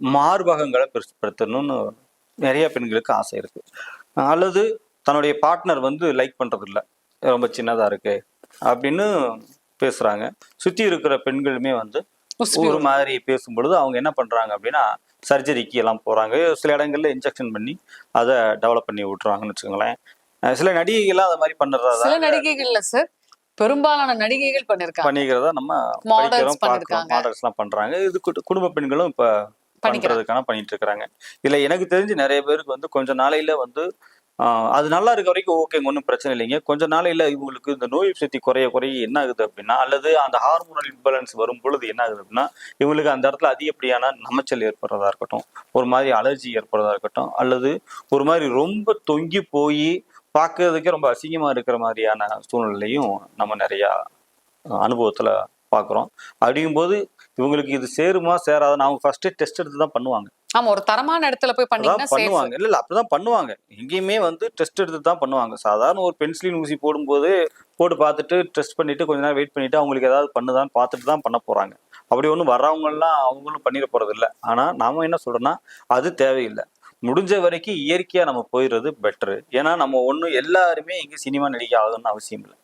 மார்பகங்களை பெருசுப்படுத்தணும்னு நிறைய பெண்களுக்கு ஆசை இருக்கு. அல்லது தன்னுடைய பார்ட்னர் வந்து லைக் பண்றது இல்ல ரொம்ப சின்னதா இருக்கு அப்படின்னு பேசுறாங்க. சுத்தி இருக்கிற பெண்களுமே வந்து ஒரு மாதிரி பேசும் பொழுது அவங்க என்ன பண்றாங்க அப்படின்னா சர்ஜரிக்கு எல்லாம் போறாங்க. சில இடங்கள்ல இன்ஜெக்ஷன் பண்ணி அதை டெவலப் பண்ணி விட்டுருவாங்கன்னு வச்சுக்கோங்களேன். சில நடிகைகள்லாம் அந்த மாதிரி பண்ணுறதா சில நடிகைகள்ல சார் பெரும்பாலான நடிகைகள் பண்ணிருக்காங்க. பண்ணிக்கிறதா நம்ம பார்க்கிறோம் பண்ணிருக்காங்க. மாடல்ஸ் எல்லாம் பண்றாங்க. இது குடும்ப பெண்களும் இப்ப பண்ணிக்கிறாங்க. பண்றதுக்கான பண்ணிட்டு இருக்கிறாங்க இதுல எனக்கு தெரிஞ்சு நிறைய பேருக்கு வந்து கொஞ்ச நாளையில வந்து ஆஹ், அது நல்லா இருக்க வரைக்கும் ஓகேங்க ஒன்றும் பிரச்சனை இல்லைங்க. கொஞ்ச நாளையில இவங்களுக்கு இந்த நோய் சக்தி குறைய குறைய என்ன ஆகுது அப்படின்னா அல்லது அந்த ஹார்மோனல் இம்பேலன்ஸ் வரும் பொழுது என்ன ஆகுது அப்படின்னா இவங்களுக்கு அந்த இடத்துல அதிகப்படியான நமைச்சல் ஏற்படுறதா இருக்கட்டும் ஒரு மாதிரி அலர்ஜி ஏற்படுறதா இருக்கட்டும் அல்லது ஒரு மாதிரி ரொம்ப தொங்கி போய் பார்க்கறதுக்கே ரொம்ப அசிங்கமா இருக்கிற மாதிரியான சூழ்நிலையும் நம்ம நிறையா அனுபவத்துல பாக்குறோம் அப்படிங்கும்போது இவங்களுக்கு இது சேருமா சேராதுன்னு அவங்க ஃபர்ஸ்ட் டெஸ்ட் எடுத்து தான் பண்ணுவாங்க. ஆமா ஒரு தரமான இடத்துல போய் பண்ணீங்கன்னா. பண்ணுவாங்க. இல்ல இல்ல அப்படிதான் பண்ணுவாங்க. எங்கேயுமே வந்து டெஸ்ட் எடுத்து தான் பண்ணுவாங்க. சாதாரண ஒரு பென்சிலின் ஊசி போடும்போது போட்டு பார்த்துட்டு டெஸ்ட் பண்ணிட்டு கொஞ்ச நேரம் வெயிட் பண்ணிட்டு அவங்களுக்கு ஏதாவது பண்ணுதான்னு பார்த்துட்டு தான் பண்ண போறாங்க. அப்படி ஒன்றும் வர்றவங்க எல்லாம் அவங்களும் பண்ணிட போறது இல்லை. ஆனா நாம என்ன சொல்றோம்னா அது தேவையில்லை. முடிஞ்ச வரைக்கும் இயற்கையா நம்ம போயிடுறது பெட்டரு ஏன்னா நம்ம ஒன்றும் எல்லாருமே இங்க சினிமா நடிகை ஆகணும்னு அவசியம் இல்லை.